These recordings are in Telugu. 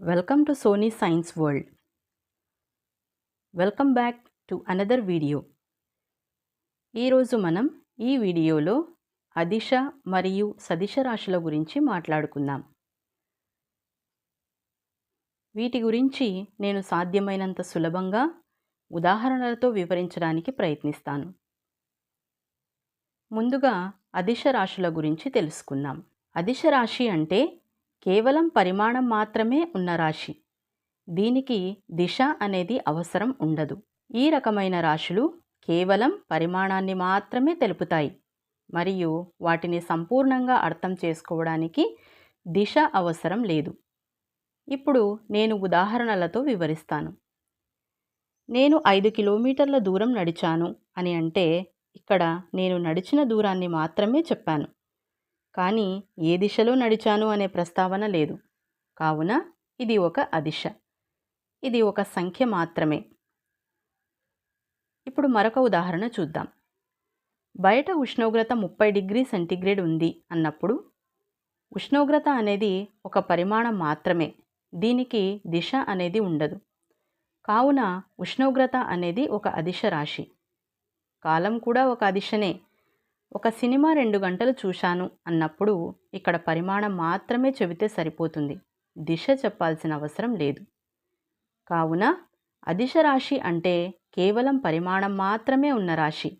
Welcome to Sony science world welcome back to another video ఈరోజు మనం ఈ వీడియోలో అదిశ మరియు సదిశ రాశుల గురించి మాట్లాడుకుందాం. వీటి గురించి నేను సాధ్యమైనంత సులభంగా ఉదాహరణలతో వివరించడానికి ప్రయత్నిస్తాను. ముందుగా అదిశ రాశుల గురించి తెలుసుకుందాం. అదిశ రాశి అంటే కేవలం పరిమాణం మాత్రమే ఉన్న రాశి. దీనికి దిశ అనేది అవసరం ఉండదు. ఈ రకమైన రాశులు కేవలం పరిమాణాన్ని మాత్రమే తెలుపుతాయి. మరియు వాటిని సంపూర్ణంగా అర్థం చేసుకోవడానికి దిశ అవసరం లేదు. ఇప్పుడు నేను ఉదాహరణలతో వివరిస్తాను. నేను ఐదు కిలోమీటర్ల దూరం నడిచాను అని అంటే ఇక్కడ నేను నడిచిన దూరాన్ని మాత్రమే చెప్పాను. కానీ ఏ దిశలో నడిచాను అనే ప్రస్తావన లేదు. కావున ఇది ఒక అదిశ. ఇది ఒక సంఖ్య మాత్రమే. ఇప్పుడు మరొక ఉదాహరణ చూద్దాం. బయట ఉష్ణోగ్రత ముప్పై డిగ్రీ సెంటీగ్రేడ్ ఉంది అన్నప్పుడు ఉష్ణోగ్రత అనేది ఒక పరిమాణం మాత్రమే. దీనికి దిశ అనేది ఉండదు. కావున ఉష్ణోగ్రత అనేది ఒక అదిశ రాశి. కాలం కూడా ఒక అదిశనే. ఒక సినిమా రెండు గంటలు చూశాను అన్నప్పుడు ఇక్కడ పరిమాణం మాత్రమే చెబితే సరిపోతుంది. దిశ చెప్పాల్సిన అవసరం లేదు. కావున అదిశ రాశి అంటే కేవలం పరిమాణం మాత్రమే ఉన్న రాశి.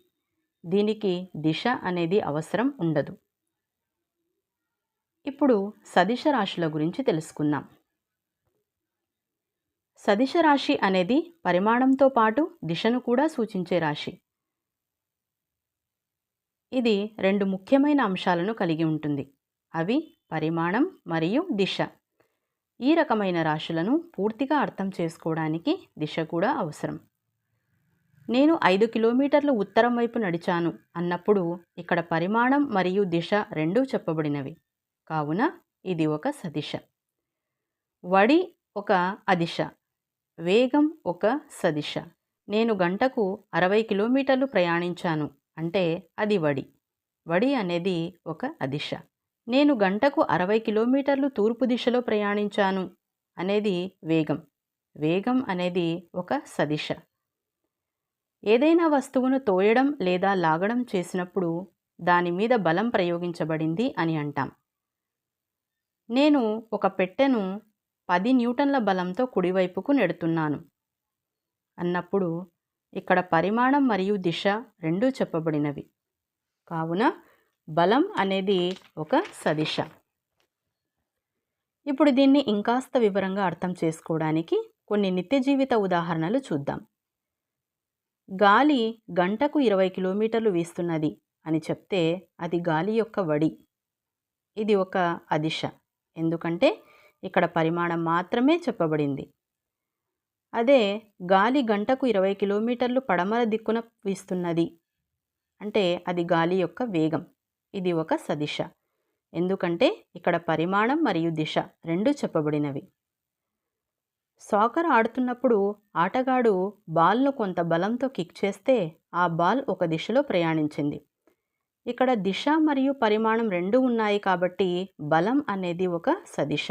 దీనికి దిశ అనేది అవసరం ఉండదు. ఇప్పుడు సదిశ రాశుల గురించి తెలుసుకుందాం. సదిశ రాశి అనేది పరిమాణంతో పాటు దిశను కూడా సూచించే రాశి. ఇది రెండు ముఖ్యమైన అంశాలను కలిగి ఉంటుంది. అవి పరిమాణం మరియు దిశ. ఈ రకమైన రాశులను పూర్తిగా అర్థం చేసుకోవడానికి దిశ కూడా అవసరం. నేను ఐదు కిలోమీటర్లు ఉత్తరం వైపు నడిచాను అన్నప్పుడు ఇక్కడ పరిమాణం మరియు దిశ రెండూ చెప్పబడినవి. కావున ఇది ఒక సదిశ. వడి ఒక అదిశ. వేగం ఒక సదిశ. నేను గంటకు అరవై కిలోమీటర్లు ప్రయాణించాను. అంటే అది వడి. వడి అనేది ఒక అదిశ. నేను గంటకు అరవై కిలోమీటర్లు తూర్పు దిశలో ప్రయాణించాను అనేది వేగం. వేగం అనేది ఒక సదిశ. ఏదైనా వస్తువును తోయడం లేదా లాగడం చేసినప్పుడు దాని మీద బలం ప్రయోగించబడింది అని అంటాం. నేను ఒక పెట్టెను పది న్యూటన్ల బలంతో కుడివైపుకు నెడుతున్నాను. అన్నప్పుడు ఇక్కడ పరిమాణం మరియు దిశ రెండూ చెప్పబడినవి. కావున బలం అనేది ఒక సదిశ. ఇప్పుడు దీన్ని ఇంకాస్త వివరంగా అర్థం చేసుకోవడానికి కొన్ని నిత్య జీవిత ఉదాహరణలు చూద్దాం. గాలి గంటకు ఇరవై కిలోమీటర్లు వీస్తున్నది అని చెప్తే అది గాలి యొక్క వడి. ఇది ఒక అదిశ. ఎందుకంటే ఇక్కడ పరిమాణం మాత్రమే చెప్పబడింది. అదే గాలి గంటకు ఇరవై కిలోమీటర్లు పడమర దిక్కున వీస్తున్నది. అంటే అది గాలి యొక్క వేగం. ఇది ఒక సదిశ. ఎందుకంటే ఇక్కడ పరిమాణం మరియు దిశ రెండు చెప్పబడినవి. సాకర్ ఆడుతున్నప్పుడు ఆటగాడు బాల్ను కొంత బలంతో కిక్ చేస్తే ఆ బాల్ ఒక దిశలో ప్రయాణించింది. ఇక్కడ దిశ మరియు పరిమాణం రెండు ఉన్నాయి కాబట్టి బలం అనేది ఒక సదిశ.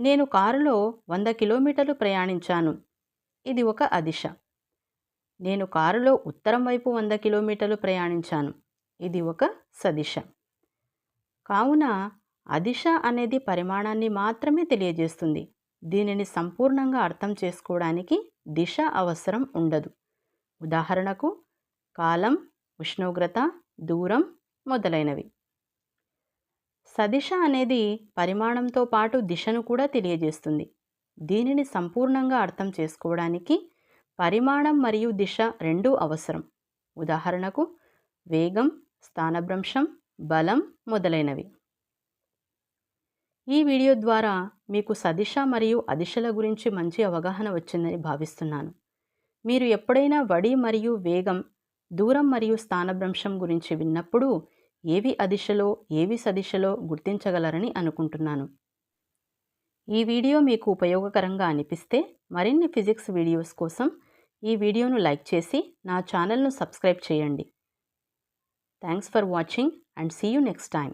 నేను కారులో వంద కిలోమీటర్లు ప్రయాణించాను. ఇది ఒక అదిశ. నేను కారులో ఉత్తరం వైపు వంద కిలోమీటర్లు ప్రయాణించాను. ఇది ఒక సదిశ. కావున అదిశ అనేది పరిమాణాన్ని మాత్రమే తెలియజేస్తుంది. దీనిని సంపూర్ణంగా అర్థం చేసుకోవడానికి దిశ అవసరం ఉండదు. ఉదాహరణకు కాలం ఉష్ణోగ్రత దూరం మొదలైనవి. సదిశ అనేది పరిమాణంతో పాటు దిశను కూడా తెలియజేస్తుంది. దీనిని సంపూర్ణంగా అర్థం చేసుకోవడానికి పరిమాణం మరియు దిశ రెండూ అవసరం. ఉదాహరణకు వేగం స్థానభ్రంశం బలం మొదలైనవి. ఈ వీడియో ద్వారా మీకు సదిశ మరియు అదిశల గురించి మంచి అవగాహన వచ్చిందని భావిస్తున్నాను. మీరు ఎప్పుడైనా వడి మరియు వేగం దూరం మరియు స్థానభ్రంశం గురించి విన్నప్పుడు ఏవి అదిశలో ఏవి సదిశలో గుర్తించగలరని అనుకుంటున్నాను. ఈ వీడియో మీకు ఉపయోగకరంగా అనిపిస్తే మరిన్ని ఫిజిక్స్ వీడియోస్ కోసం ఈ వీడియోను లైక్ చేసి నా ఛానల్ను సబ్స్క్రైబ్ చేయండి. Thanks for watching and see you next time